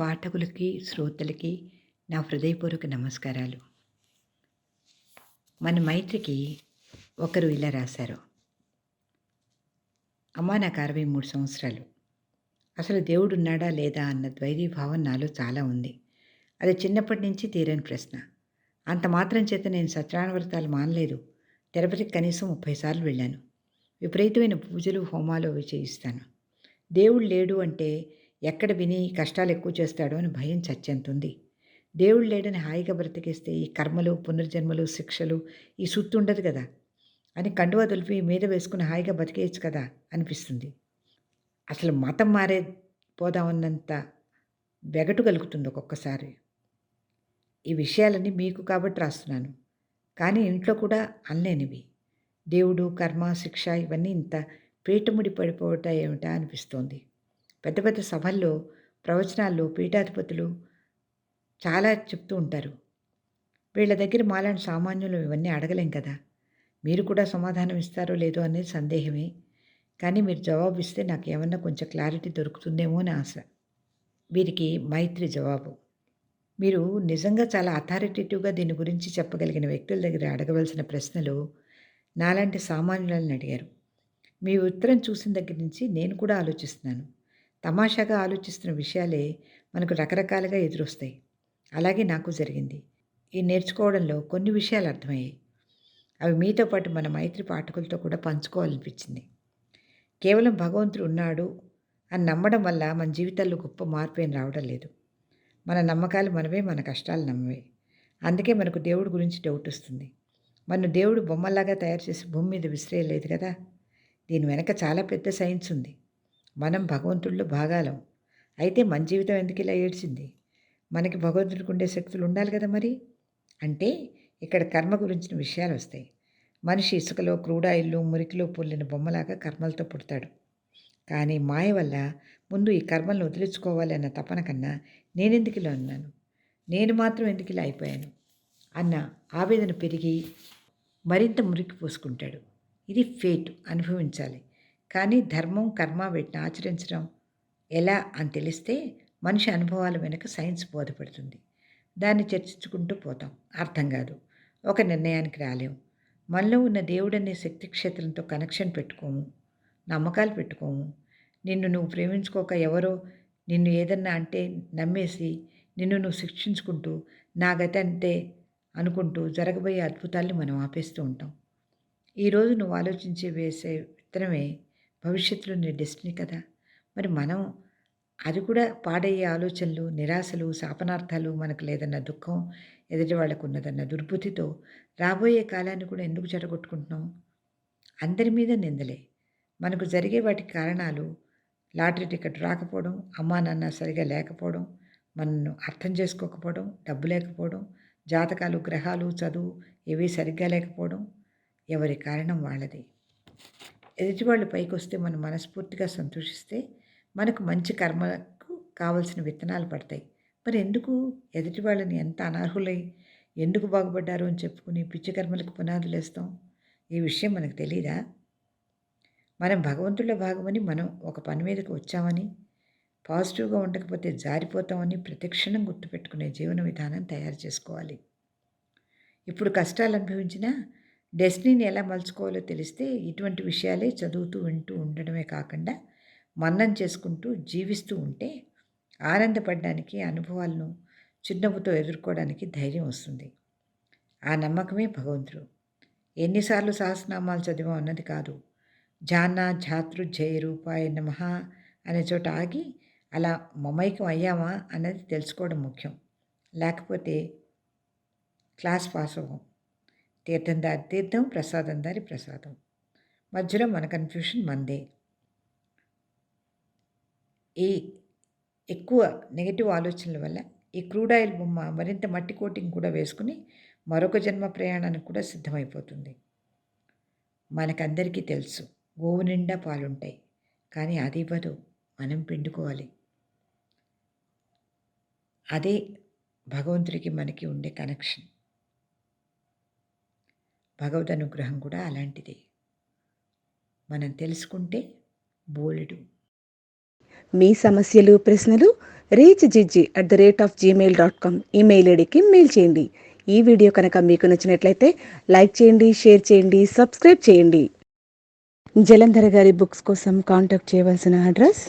పాఠకులకి, శ్రోతలకి నా హృదయపూర్వక నమస్కారాలు. మన మైత్రికి ఒకరు ఇలా రాశారు. అమ్మా నాకు 63 సంవత్సరాలు. అసలు దేవుడున్నాడా లేదా అన్న ద్వైరీభావం నాలో చాలా ఉంది. అది చిన్నప్పటి నుంచి తీరని ప్రశ్న. అంత మాత్రం చేత నేను సత్యనారాయణ వ్రతాలు మానలేదు. తిరుపతికి కనీసం 30 సార్లు వెళ్ళాను. విపరీతమైన పూజలు, హోమాలు అవి చేయిస్తాను. దేవుడు లేడు అంటే ఎక్కడ విని కష్టాలు ఎక్కువ చేస్తాడో అని భయం చచ్చెంతుంది. దేవుడు లేడని హాయిగా బ్రతికేస్తే ఈ కర్మలు, పునర్జన్మలు, శిక్షలు ఈ సుత్తుండదు కదా అని కండువా దులిపి మీద వేసుకుని హాయిగా బతికేయచ్చు కదా! అనిపిస్తుంది. అసలు మతం మారే పోదామన్నంత వెగటు కలుగుతుంది ఒక్కొక్కసారి. ఈ విషయాలన్నీ మీకు కాబట్టి రాస్తున్నాను. కానీ ఇంట్లో కూడా అనలేనివి. దేవుడు, కర్మ, శిక్ష ఇవన్నీ ఇంత పీటముడి పడిపోతాయేమిటా అనిపిస్తోంది. పెద్ద పెద్ద సభల్లో, ప్రవచనాల్లో పీఠాధిపతులు చాలా చెప్తూ ఉంటారు. వీళ్ళ దగ్గర మాలాంటి సామాన్యులు ఇవన్నీ అడగలేం కదా! మీరు కూడా సమాధానం ఇస్తారో లేదో అనేది సందేహమే. కానీ మీరు జవాబు ఇస్తే నాకు ఏమన్నా కొంచెం క్లారిటీ దొరుకుతుందేమో అని ఆశ. వీరికి మైత్రి జవాబు. మీరు నిజంగా చాలా అథారిటేటివ్‌గా దీని గురించి చెప్పగలిగిన వ్యక్తుల దగ్గర అడగవలసిన ప్రశ్నలు నాలాంటి సామాన్యులని అడిగారు. మీ ఉత్తరం చూసిన దగ్గర నుంచి నేను కూడా ఆలోచిస్తున్నాను. తమాషాగా ఆలోచిస్తున్న విషయాలే మనకు రకరకాలుగా ఎదురొస్తాయి. అలాగే నాకు జరిగింది. ఈ నేర్చుకోవడంలో కొన్ని విషయాలు అర్థమయ్యాయి. అవి మీతో పాటు మన మైత్రి పాఠకులతో కూడా పంచుకోవాలనిపించింది. కేవలం భగవంతుడు ఉన్నాడు అని నమ్మడం వల్ల మన జీవితాల్లో గొప్ప మార్పు ఏం రావడం లేదు. మన నమ్మకాలు మనవే, మన కష్టాలు నమ్మవే. అందుకే మనకు దేవుడి గురించి డౌట్ వస్తుంది. మన దేవుడు బొమ్మలాగా తయారు చేసి భూమి మీద విసిరేయలేదు కదా! దీని వెనక చాలా పెద్ద సైన్స్ ఉంది. మనం భగవంతుల్లో భాగాలం. అయితే మన జీవితం ఎందుకు ఇలా ఏడ్చింది? మనకి భగవంతుడికి ఉండే శక్తులు ఉండాలి కదా మరి! అంటే ఇక్కడ కర్మ గురించిన విషయాలు వస్తాయి. మనిషి ఇసుకలో, క్రూడాయిల్లో, మురికిలో పొల్లిన బొమ్మలాగా కర్మలతో పుడతాడు. కానీ మాయ వల్ల ముందు ఈ కర్మలను వదిలించుకోవాలి అన్న తపన కన్నా నేనెందుకు ఇలా ఉన్నాను? నేను మాత్రం ఎందుకు ఇలా అయిపోయాను? అన్న ఆవేదన పెరిగి మరింత మురికి పోసుకుంటాడు. ఇది ఫేట్ అనుభవించాలి. కానీ ధర్మం, కర్మ వీటిని ఆచరించడం ఎలా అని తెలిస్తే మనిషి అనుభవాల వెనుక సైన్స్ బోధపడుతుంది. దాన్ని చర్చించుకుంటూ పోతాం. అర్థం కాదు. ఒక నిర్ణయానికి రాలేం. మనలో ఉన్న దేవుడనే శక్తి క్షేత్రంతో కనెక్షన్ పెట్టుకోము. నమ్మకాలు పెట్టుకోము. నిన్ను నువ్వు ప్రేమించుకోక ఎవరో నిన్ను ఏదన్నా అంటే నమ్మేసి నిన్ను నువ్వు శిక్షించుకుంటూ నా గత అంతే అనుకుంటూ జరగబోయే అద్భుతాల్ని మనం ఆపేస్తూ ఉంటాం. ఈరోజు నువ్వు ఆలోచించి వేసే విత్తనమే భవిష్యత్తులో నీ డెస్టినీ కదా! మరి మనం అది కూడా పాడయ్యే ఆలోచనలు, నిరాశలు, శాపనార్థాలు మనకు లేదన్న దుఃఖం, ఎదుటి వాళ్ళకు ఉన్నదన్న దుర్బుద్ధితో రాబోయే కాలాన్ని కూడా ఎందుకు చెడగొట్టుకుంటున్నాం? అందరి మీద నిందలే. మనకు జరిగే వాటి కారణాలు లాటరీ టికెట్ రాకపోవడం, అమ్మా నాన్న సరిగా లేకపోవడం, మనను అర్థం చేసుకోకపోవడం, డబ్బు లేకపోవడం, జాతకాలు, గ్రహాలు, చదువు ఇవి సరిగ్గా లేకపోవడం ఎవరి కారణం వాళ్ళది. ఎదుటివాళ్ళు పైకొస్తే మనం మనస్ఫూర్తిగా సంతోషిస్తే మనకు మంచి కర్మకు కావలసిన విత్తనాలు పడతాయి. మరి ఎందుకు ఎదుటి వాళ్ళని ఎంత అనర్హులై ఎందుకు బాగుపడ్డారు అని చెప్పుకుని పిచ్చి కర్మలకు పునాదులేస్తాం? ఈ విషయం మనకు తెలీదా? మనం భగవంతుడిలో భాగమని మనం ఒక పని మీదకి వచ్చామని, పాజిటివ్‌గా ఉండకపోతే జారిపోతామని ప్రతిక్షణం గుర్తుపెట్టుకునే జీవన విధానం తయారు చేసుకోవాలి. ఇప్పుడు కష్టాలు అనుభవించినా డెస్టినీని ఎలా మలుచుకోవాలో తెలిస్తే ఇటువంటి విషయాలే చదువుతూ, వింటూ ఉండడమే కాకుండా మన్నం చేసుకుంటూ జీవిస్తూ ఉంటే ఆనందపడడానికి, అనుభవాలను చిరునవ్వుతో ఎదుర్కోవడానికి ధైర్యం వస్తుంది. ఆ నమ్మకమే భగవంతుడు. ఎన్నిసార్లు సహస్రనామాలు చదివాం అన్నది కాదు. జానా ఝాతృ జయ రూపాయ అనే చోట ఆగి అలా మమైకం అయ్యామా అన్నది తెలుసుకోవడం ముఖ్యం. లేకపోతే క్లాస్ పాస్ అవ్వం. తీర్థం దారి తీర్థం, ప్రసాదం దారి ప్రసాదం. మధ్యలో మన కన్ఫ్యూషన్ మందే ఈ ఎక్కువ నెగిటివ్ ఆలోచనల వల్ల ఈ క్రూడ్ ఆయిల్ బొమ్మ మరింత మట్టి కోటింగ్ కూడా వేసుకుని మరొక జన్మ ప్రయాణానికి కూడా సిద్ధమైపోతుంది. మనకందరికీ తెలుసు గోవు నిండా పాలుంటాయి. కానీ అది ఇవ్వదు మనం పిండుకోవాలి. అదే భగవంతుడికి మనకి ఉండే కనెక్షన్. భగవద్ అనుగ్రహం కూడా అలాంటిదే. మనం తెలుసుకుంటే బోలెడు. మీ సమస్యలు, ప్రశ్నలు reach జిజ్జి at the rate of Gmail dot com email ఐడికి మెయిల్ చేయండి ఈ వీడియో కనుక మీకు నచ్చినట్లయితే లైక్ చేయండి షేర్ చేయండి సబ్స్క్రైబ్ చేయండి జలంధర్ గారి బుక్స్ కోసం కాంటాక్ట్ చేయవలసిన అడ్రస్